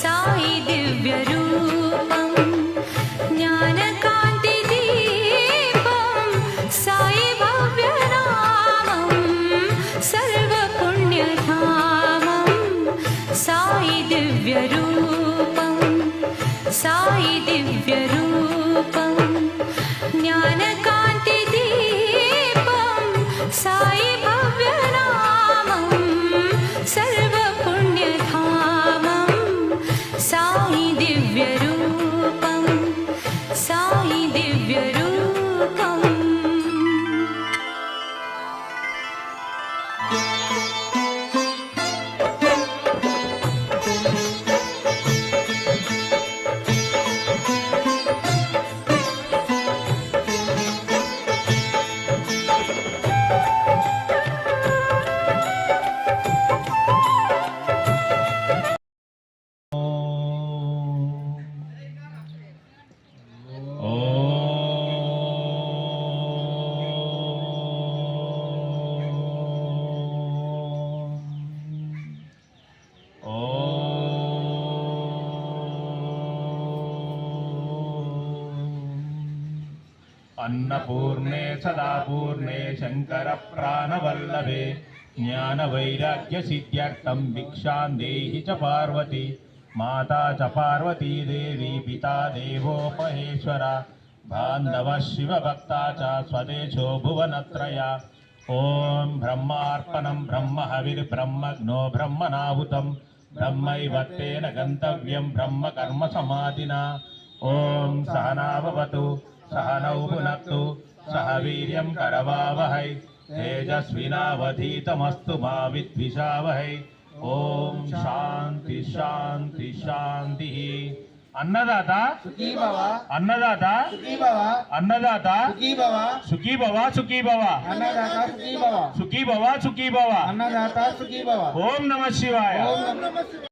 साई दिव्यरूपम् अन्नपूर्णे सदापूर्णे शङ्करप्राणवल्लभे ज्ञानवैराग्यसिद्ध्यर्थं भिक्षां देहि च पार्वती, माता च पार्वती देवी, पिता देवो महेश्वरा बान्धवः शिवभक्ता च स्वदेशो भुवनत्रया। ॐ ब्रह्मार्पणं ब्रह्म हविर्ब्रह्मज्ञो ब्रह्मनाहुतं, ब्रह्मैव तेन गन्तव्यं ब्रह्मकर्मसमाधिना। ॐ सह नौ भुनक्तु सह वीर करवावह तेजस्वीनावधीतमस्तु मिषावह ओम शांति शांति शांति अन्नदाता? सुखी भवा अन्नदाता? सुखी भवा अन्नदाता? सुखी भवा सुखी भवा सुखी भवा अन्नदाता सुखी भवा सुखी भवा सुखी भवा अन्नदाता सुखी भवा ओम नमः शिवाय। ओम नमः शिवाय।